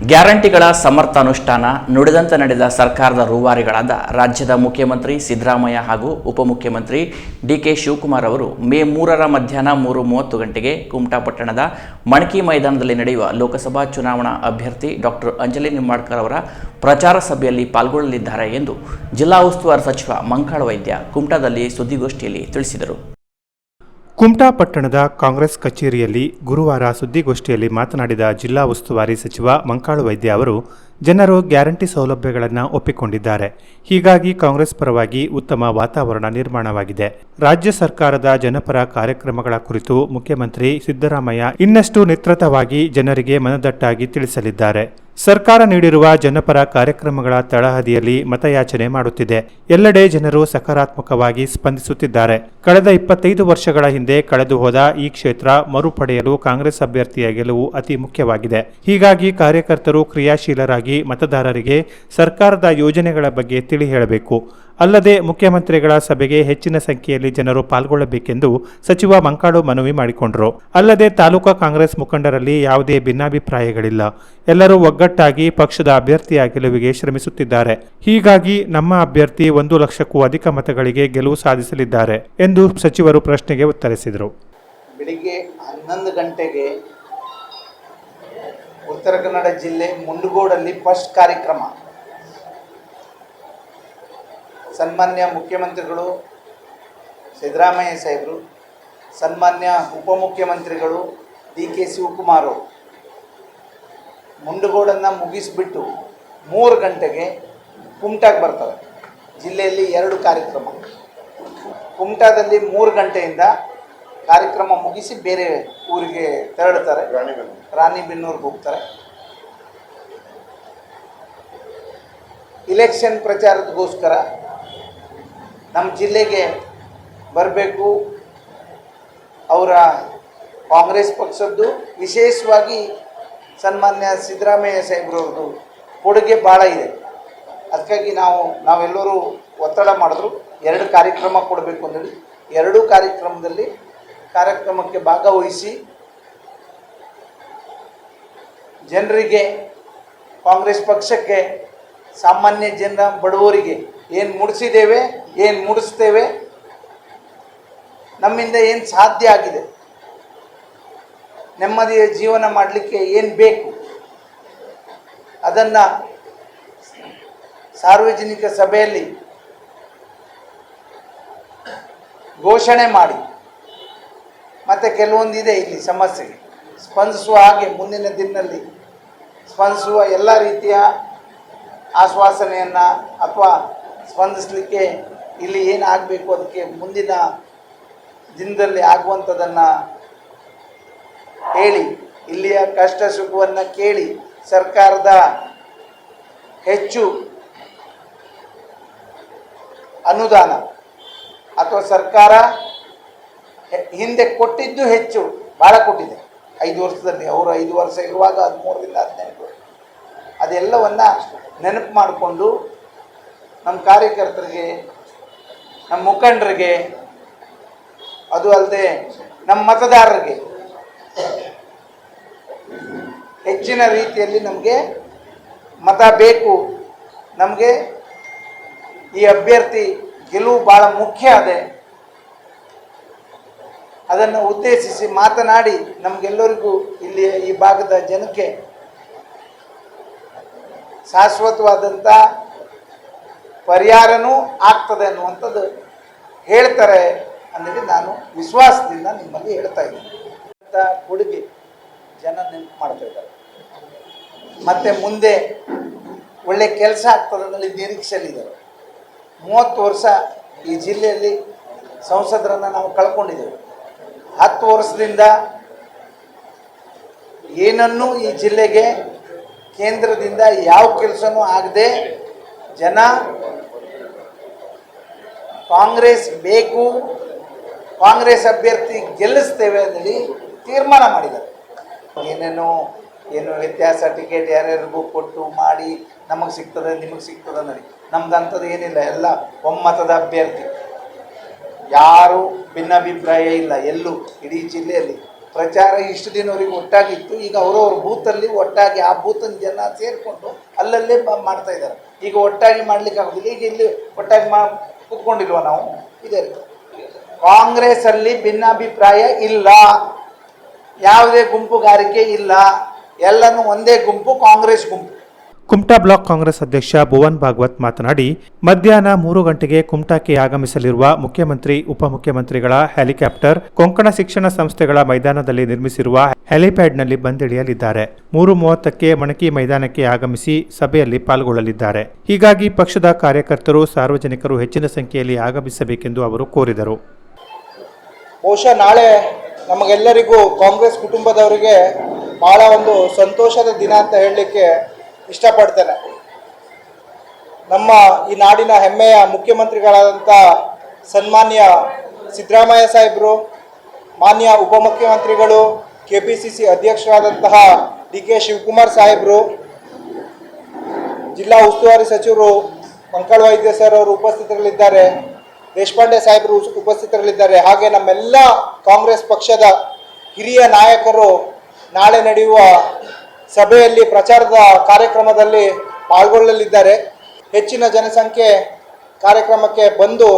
ಗ್ಯಾರಂಟಿಗಳ ಸಮರ್ಥ ಅನುಷ್ಠಾನ ನುಡಿದಂತೆ ನಡೆದ ಸರ್ಕಾರದ ರೂವಾರಿಗಳಾದ ರಾಜ್ಯದ ಮುಖ್ಯಮಂತ್ರಿ ಸಿದ್ದರಾಮಯ್ಯ ಹಾಗೂ ಉಪಮುಖ್ಯಮಂತ್ರಿ ಡಿಕೆ ಶಿವಕುಮಾರ್ ಅವರು ಮೇ ಮೂರರ ಮಧ್ಯಾಹ್ನ ಮೂರು ಮೂವತ್ತು ಗಂಟೆಗೆ ಕುಮಟಾ ಪಟ್ಟಣದ ಮಣಕಿ ಮೈದಾನದಲ್ಲಿ ನಡೆಯುವ ಲೋಕಸಭಾ ಚುನಾವಣಾ ಅಭ್ಯರ್ಥಿ ಡಾಕ್ಟರ್ ಅಂಜಲಿ ನಿಂಬಾಡ್ಕರ್ ಅವರ ಪ್ರಚಾರ ಸಭೆಯಲ್ಲಿ ಪಾಲ್ಗೊಳ್ಳಲಿದ್ದಾರೆ ಎಂದು ಜಿಲ್ಲಾ ಉಸ್ತುವಾರಿ ಸಚಿವ ಮಂಕಾಳ ವೈದ್ಯ ಕುಮಟಾದಲ್ಲಿ ಸುದ್ದಿಗೋಷ್ಠಿಯಲ್ಲಿ ತಿಳಿಸಿದರು. ಕುಮಟಾ ಪಟ್ಟಣದ ಕಾಂಗ್ರೆಸ್ ಕಚೇರಿಯಲ್ಲಿ ಗುರುವಾರ ಸುದ್ದಿಗೋಷ್ಠಿಯಲ್ಲಿ ಮಾತನಾಡಿದ ಜಿಲ್ಲಾ ಉಸ್ತುವಾರಿ ಸಚಿವ ಮಂಕಾಳು ವೈದ್ಯ ಅವರು ಜನರು ಗ್ಯಾರಂಟಿ ಸೌಲಭ್ಯಗಳನ್ನು ಒಪ್ಪಿಕೊಂಡಿದ್ದಾರೆ. ಹೀಗಾಗಿ ಕಾಂಗ್ರೆಸ್ ಪರವಾಗಿ ಉತ್ತಮ ವಾತಾವರಣ ನಿರ್ಮಾಣವಾಗಿದೆ. ರಾಜ್ಯ ಸರ್ಕಾರದ ಜನಪರ ಕಾರ್ಯಕ್ರಮಗಳ ಕುರಿತು ಮುಖ್ಯಮಂತ್ರಿ ಸಿದ್ದರಾಮಯ್ಯ ಇನ್ನಷ್ಟು ನಿತ್ರತವಾಗಿ ಜನರಿಗೆ ಮನದಟ್ಟಾಗಿ ತಿಳಿಸಲಿದ್ದಾರೆ. ಸರ್ಕಾರ ನೀಡಿರುವ ಜನಪರ ಕಾರ್ಯಕ್ರಮಗಳ ತಳಹದಿಯಲ್ಲಿ ಮತಯಾಚನೆ ಮಾಡುತ್ತಿದೆ. ಎಲ್ಲೆಡೆ ಜನರು ಸಕಾರಾತ್ಮಕವಾಗಿ ಸ್ಪಂದಿಸುತ್ತಿದ್ದಾರೆ. ಕಳೆದ ಇಪ್ಪತ್ತೈದು ವರ್ಷಗಳ ಹಿಂದೆ ಕಳೆದು ಹೋದ ಈ ಕ್ಷೇತ್ರ ಮರುಪಡೆಯಲು ಕಾಂಗ್ರೆಸ್ ಅಭ್ಯರ್ಥಿಯ ಗೆಲುವು ಅತಿ ಮುಖ್ಯವಾಗಿದೆ. ಹೀಗಾಗಿ ಕಾರ್ಯಕರ್ತರು ಕ್ರಿಯಾಶೀಲರಾಗಿ ಮತದಾರರಿಗೆ ಸರ್ಕಾರದ ಯೋಜನೆಗಳ ಬಗ್ಗೆ ತಿಳಿ ಹೇಳಬೇಕು. ಅಲ್ಲದೆ ಮುಖ್ಯಮಂತ್ರಿಗಳ ಸಭೆಗೆ ಹೆಚ್ಚಿನ ಸಂಖ್ಯೆಯಲ್ಲಿ ಜನರು ಪಾಲ್ಗೊಳ್ಳಬೇಕೆಂದು ಸಚಿವ ಮಂಕಾಡು ಮನವಿ ಮಾಡಿಕೊಂಡರು. ಅಲ್ಲದೆ ತಾಲೂಕಾ ಕಾಂಗ್ರೆಸ್ ಮುಖಂಡರಲ್ಲಿ ಯಾವುದೇ ಭಿನ್ನಾಭಿಪ್ರಾಯಗಳಿಲ್ಲ. ಎಲ್ಲರೂ ಒಗ್ಗಟ್ಟಾಗಿ ಪಕ್ಷದ ಅಭ್ಯರ್ಥಿಯ ಗೆಲುವಿಗೆ ಶ್ರಮಿಸುತ್ತಿದ್ದಾರೆ. ಹೀಗಾಗಿ ನಮ್ಮ ಅಭ್ಯರ್ಥಿ ಒಂದು ಲಕ್ಷಕ್ಕೂ ಅಧಿಕ ಮತಗಳಿಗೆ ಗೆಲುವು ಸಾಧಿಸಲಿದ್ದಾರೆ ಎಂದು ಸಚಿವರು ಪ್ರಶ್ನೆಗೆ ಉತ್ತರಿಸಿದರು. ಬೆಳಿಗ್ಗೆ ಹನ್ನೊಂದು ಗಂಟೆಗೆ ಉತ್ತರ ಕನ್ನಡ ಜಿಲ್ಲೆ ಮುಂಡಗೋಡಲ್ಲಿ ಫಸ್ಟ್ ಕಾರ್ಯಕ್ರಮ. ಸನ್ಮಾನ್ಯ ಮುಖ್ಯಮಂತ್ರಿಗಳು ಸಿದ್ದರಾಮಯ್ಯ ಸಾಹೇಬರು, ಸನ್ಮಾನ್ಯ ಉಪಮುಖ್ಯಮಂತ್ರಿಗಳು ಡಿ ಕೆ ಶಿವಕುಮಾರ್ ಮುಂಡಗೋಡನ್ನು ಮುಗಿಸಿಬಿಟ್ಟು ಮೂರು ಗಂಟೆಗೆ ಕುಮಟಾಗೆ ಬರ್ತವೆ. ಜಿಲ್ಲೆಯಲ್ಲಿ ಎರಡು ಕಾರ್ಯಕ್ರಮ. ಕುಮಟಾದಲ್ಲಿ ಮೂರು ಗಂಟೆಯಿಂದ ಕಾರ್ಯಕ್ರಮ ಮುಗಿಸಿ ಬೇರೆ ಊರಿಗೆ ತೆರಳುತ್ತಾರೆ. ರಾಣಿಬೆನ್ನೂರಿಗೆ ಹೋಗ್ತಾರೆ. ಇಲೆಕ್ಷನ್ ಪ್ರಚಾರದಗೋಸ್ಕರ ನಮ್ಮ ಜಿಲ್ಲೆಗೆ ಬರಬೇಕು. ಅವರ ಕಾಂಗ್ರೆಸ್ ಪಕ್ಷದ್ದು ವಿಶೇಷವಾಗಿ ಸನ್ಮಾನ್ಯ ಸಿದ್ದರಾಮಯ್ಯ ಸಾಹೇಬ್ರವ್ರದ್ದು ಕೊಡುಗೆ ಭಾಳ ಇದೆ. ಅದಕ್ಕಾಗಿ ನಾವು ನಾವೆಲ್ಲರೂ ಒತ್ತಡ ಮಾಡಿದ್ರು. ಎರಡು ಕಾರ್ಯಕ್ರಮ ಕೊಡಬೇಕು ಅಂದೇಳಿ ಎರಡೂ ಕಾರ್ಯಕ್ರಮದಲ್ಲಿ ಕಾರ್ಯಕ್ರಮಕ್ಕೆ ಭಾಗವಹಿಸಿ ಜನರಿಗೆ, ಕಾಂಗ್ರೆಸ್ ಪಕ್ಷಕ್ಕೆ, ಸಾಮಾನ್ಯ ಜನರ ಬಡವರಿಗೆ ಏನು ಮುಡಿಸಿದ್ದೇವೆ, ಏನು ಮುಡಿಸ್ತೇವೆ, ನಮ್ಮಿಂದ ಏನು ಸಾಧ್ಯ ಆಗಿದೆ, ನೆಮ್ಮದಿಯ ಜೀವನ ಮಾಡಲಿಕ್ಕೆ ಏನು ಬೇಕು, ಅದನ್ನು ಸಾರ್ವಜನಿಕ ಸಭೆಯಲ್ಲಿ ಘೋಷಣೆ ಮಾಡಿ. ಮತ್ತು ಕೆಲವೊಂದಿದೆ ಇಲ್ಲಿ ಸಮಸ್ಯೆಗೆ. ಸ್ಪಂದಿಸುವ ಹಾಗೆ ಮುಂದಿನ ದಿನದಲ್ಲಿ ಸ್ಪಂದಿಸುವ ಎಲ್ಲ ರೀತಿಯ ಆಶ್ವಾಸನೆಯನ್ನು ಅಥವಾ ಸ್ಪಂದಿಸಲಿಕ್ಕೆ ಇಲ್ಲಿ ಏನು ಆಗಬೇಕು ಅದಕ್ಕೆ ಮುಂದಿನ ದಿನದಲ್ಲಿ ಆಗುವಂಥದ್ದನ್ನು ಹೇಳಿ, ಇಲ್ಲಿಯ ಕಷ್ಟ ಸುಖವನ್ನು ಕೇಳಿ ಸರ್ಕಾರದ ಹೆಚ್ಚು ಅನುದಾನ ಅಥವಾ ಸರ್ಕಾರ ಹಿಂದೆ ಕೊಟ್ಟಿದ್ದು ಹೆಚ್ಚು ಭಾಳ ಕೊಟ್ಟಿದೆ. ಐದು ವರ್ಷದಲ್ಲಿ, ಅವರು ಐದು ವರ್ಷ ಇರುವಾಗ ಹದಿಮೂರರಿಂದ ಹದಿನೆಂಟು. ಅದೆಲ್ಲವನ್ನು ನೆನಪು ಮಾಡಿಕೊಂಡು ನಮ್ಮ ಕಾರ್ಯಕರ್ತರಿಗೆ, ನಮ್ಮ ಮುಖಂಡರಿಗೆ, ಅದು ಅಲ್ಲದೆ ನಮ್ಮ ಮತದಾರರಿಗೆ ಹೆಚ್ಚಿನ ರೀತಿಯಲ್ಲಿ ನಮಗೆ ಮತ ಬೇಕು. ನಮಗೆ ಈ ಅಭ್ಯರ್ಥಿ ಗೆಲುವು ಭಾಳ ಮುಖ್ಯ ಅದೇ. ಅದನ್ನು ಉದ್ದೇಶಿಸಿ ಮಾತನಾಡಿ ನಮಗೆಲ್ಲರಿಗೂ ಇಲ್ಲಿ ಈ ಭಾಗದ ಜನಕ್ಕೆ ಶಾಶ್ವತವಾದಂಥ ಪರಿಹಾರನೂ ಆಗ್ತದೆ ಅನ್ನುವಂಥದ್ದು ಹೇಳ್ತಾರೆ ಅಂದರೆ ನಾನು ವಿಶ್ವಾಸದಿಂದ ನಿಮ್ಮಲ್ಲಿ ಹೇಳ್ತಾ ಇದ್ದೀನಿ. ಅಂತ ಕೊಡುಗೆ ಜನ ನೆನಪು ಮಾಡ್ತಾ ಇದ್ದಾರೆ. ಮತ್ತು ಮುಂದೆ ಒಳ್ಳೆ ಕೆಲಸ ಆಗ್ತದೆ ಅನ್ನೋದು ನಿರೀಕ್ಷೆಯಲ್ಲಿದ್ದಾರೆ ಮೂವತ್ತು ವರ್ಷ ಈ ಜಿಲ್ಲೆಯಲ್ಲಿ ಸಂಸದರನ್ನು ನಾವು ಕಳ್ಕೊಂಡಿದ್ದೇವೆ. ಹತ್ತು ವರ್ಷದಿಂದ ಏನನ್ನು ಈ ಜಿಲ್ಲೆಗೆ ಕೇಂದ್ರದಿಂದ ಯಾವ ಕೆಲಸನೂ ಆಗದೆ ಜನ ಕಾಂಗ್ರೆಸ್ ಬೇಕು, ಕಾಂಗ್ರೆಸ್ ಅಭ್ಯರ್ಥಿ ಗೆಲ್ಲಿಸ್ತೇವೆ ಅಂತೇಳಿ ತೀರ್ಮಾನ ಮಾಡಿದ್ದಾರೆ. ಏನೇನೋ, ಏನು ವ್ಯತ್ಯಾಸ, ಟಿಕೆಟ್ ಯಾರ್ಯಾರಿಗೂ ಕೊಟ್ಟು ಮಾಡಿ ನಮಗೆ ಸಿಗ್ತದೆ, ನಿಮಗೆ ಸಿಗ್ತದೆ ಅನ್ನೋದು. ನಮ್ದು ಅಂಥದ್ದು ಏನಿಲ್ಲ, ಎಲ್ಲ ಒಮ್ಮತದ ಅಭ್ಯರ್ಥಿ. ಯಾರು ಭಿನ್ನಾಭಿಪ್ರಾಯ ಇಲ್ಲ, ಎಲ್ಲೂ. ಇಡೀ ಜಿಲ್ಲೆಯಲ್ಲಿ. ಪ್ರಚಾರ ಇಷ್ಟು ದಿನವರೆಗೆ ಒಟ್ಟಾಗಿತ್ತು. ಈಗ ಅವರವ್ರ ಬೂತಲ್ಲಿ ಒಟ್ಟಾಗಿ ಆ ಬೂತನ್ನು ಜನ ಸೇರಿಕೊಂಡು ಅಲ್ಲಲ್ಲೇ ಮಾಡ್ತಾ ಇದ್ದಾರೆ. ಈಗ ಒಟ್ಟಾಗಿ ಮಾಡಲಿಕ್ಕೆ ಆಗೋದಿಲ್ಲ. ಈಗ ಇಲ್ಲಿ ಒಟ್ಟಾಗಿ ಮಾ ಕೂತ್ಕೊಂಡಿಲ್ವ ನಾವು? ಇದೇ ಕಾಂಗ್ರೆಸ್ ಅಲ್ಲಿ ಭಿನ್ನಾಭಿಪ್ರಾಯ ಇಲ್ಲ. ಯಾವುದೇ ಗುಂಪುಗಾರಿಕೆ ಇಲ್ಲ. ಎಲ್ಲನೂ ಒಂದೇ ಗುಂಪು, ಕಾಂಗ್ರೆಸ್ ಗುಂಪು. ಕುಮಟಾ ಬ್ಲಾಕ್ ಕಾಂಗ್ರೆಸ್ ಅಧ್ಯಕ್ಷ ಭುವನ್ ಭಾಗವತ್ ಮಾತನಾಡಿ, ಮಧ್ಯಾಹ್ನ ಮೂರು ಗಂಟೆಗೆ ಕುಮಟಾಕ್ಕೆ ಆಗಮಿಸಲಿರುವ ಮುಖ್ಯಮಂತ್ರಿ, ಉಪಮುಖ್ಯಮಂತ್ರಿಗಳ ಹೆಲಿಕಾಪ್ಟರ್, ಕೊಂಕಣ ಶಿಕ್ಷಣ ಸಂಸ್ಥೆಗಳ ಮೈದಾನದಲ್ಲಿ ನಿರ್ಮಿಸಿರುವ ಹೆಲಿಪ್ಯಾಡ್ನಲ್ಲಿ ಬಂದಿಳಿಯಲಿದ್ದಾರೆ. ಮೂರು ಮೂವತ್ತಕ್ಕೆ ಮಣಕಿ ಮೈದಾನಕ್ಕೆ ಆಗಮಿಸಿ ಸಭೆಯಲ್ಲಿ ಪಾಲ್ಗೊಳ್ಳಲಿದ್ದಾರೆ. ಹೀಗಾಗಿ ಪಕ್ಷದ ಕಾರ್ಯಕರ್ತರು ಸಾರ್ವಜನಿಕರು ಹೆಚ್ಚಿನ ಸಂಖ್ಯೆಯಲ್ಲಿ ಆಗಮಿಸಬೇಕೆಂದು ಅವರು ಕೋರಿದರು. ಬಹುಶಃ ನಾಳೆ ನಮಗೆಲ್ಲರಿಗೂ ಕಾಂಗ್ರೆಸ್ ಕುಟುಂಬದವರಿಗೆ ಬಹಳ ಒಂದು ಸಂತೋಷದ ದಿನ ಅಂತ ಹೇಳಲಿಕ್ಕೆ ಇಷ್ಟಪಡ್ತೇನೆ. ನಮ್ಮ ಈ ನಾಡಿನ ಹೆಮ್ಮೆಯ ಮುಖ್ಯಮಂತ್ರಿಗಳಾದಂಥ ಸನ್ಮಾನ್ಯ ಸಿದ್ದರಾಮಯ್ಯ ಸಾಹೇಬರು, ಮಾನ್ಯ ಉಪಮುಖ್ಯಮಂತ್ರಿಗಳು ಕೆ ಪಿ ಸಿ ಸಿ ಅಧ್ಯಕ್ಷರಾದಂತಹ ಡಿ ಕೆ ಶಿವಕುಮಾರ್ ಸಾಹೇಬರು, ಜಿಲ್ಲಾ ಉಸ್ತುವಾರಿ ಸಚಿವರು ಮಂಕಳ ವೈದ್ಯ ಸರ್ ಅವರು ಉಪಸ್ಥಿತರಲ್ಲಿದ್ದಾರೆ, ದೇಶಪಾಂಡೆ ಸಾಹೇಬರು ಉಪಸ್ಥಿತರಲ್ಲಿದ್ದಾರೆ, ಹಾಗೆ ನಮ್ಮೆಲ್ಲ ಕಾಂಗ್ರೆಸ್ ಪಕ್ಷದ ಹಿರಿಯ ನಾಯಕರು ನಾಳೆ ನಡೆಯುವ ಸಭೆಯಲ್ಲಿ ಪ್ರಚಾರದ ಕಾರ್ಯಕ್ರಮದಲ್ಲಿ ಪಾಲ್ಗೊಳ್ಳಲಿದ್ದಾರೆ. ಹೆಚ್ಚಿನ ಜನಸಂಖ್ಯೆ ಕಾರ್ಯಕ್ರಮಕ್ಕೆ ಬಂದು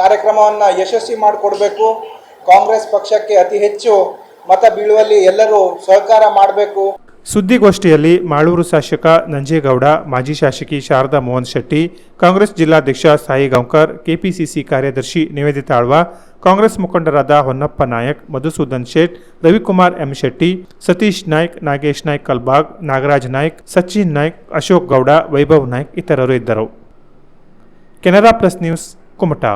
ಕಾರ್ಯಕ್ರಮವನ್ನು ಯಶಸ್ವಿ ಮಾಡಿಕೊಡಬೇಕು. ಕಾಂಗ್ರೆಸ್ ಪಕ್ಷಕ್ಕೆ ಅತಿ ಹೆಚ್ಚು ಮತ ಬೀಳುವಲ್ಲಿ ಎಲ್ಲರೂ ಸಹಕಾರ ಮಾಡಬೇಕು. ಸುದ್ದಿಗೋಷ್ಠಿಯಲ್ಲಿ ಮಾಳೂರು ಶಾಸಕ ನಂಜೇಗೌಡ, ಮಾಜಿ ಶಾಸಕಿ ಶಾರದಾ ಮೋಹನ್ ಶೆಟ್ಟಿ, ಕಾಂಗ್ರೆಸ್ ಜಿಲ್ಲಾಧ್ಯಕ್ಷ ಸಾಯಿ ಗಾಂವ್ಕರ್, ಕೆಪಿಸಿಸಿ ಕಾರ್ಯದರ್ಶಿ ನಿವೇದಿತಾ ಆಳ್ವ, ಕಾಂಗ್ರೆಸ್ ಮುಖಂಡರಾದ ಹೊನ್ನಪ್ಪ ನಾಯಕ್, ಮಧುಸೂದನ್ ಶೇಟ್, ರವಿಕುಮಾರ್ ಎಂ ಶೆಟ್ಟಿ, ಸತೀಶ್ ನಾಯ್ಕ್, ನಾಗೇಶ್ ನಾಯ್ಕ್ ಕಲ್ಬಾಗ್, ನಾಗರಾಜ್ ನಾಯ್ಕ್, ಸಚಿನ್ ನಾಯ್ಕ್, ಅಶೋಕ್ ಗೌಡ, ವೈಭವ್ ನಾಯ್ಕ್ ಇತರರು ಇದ್ದರು. Canara plus news Kumta.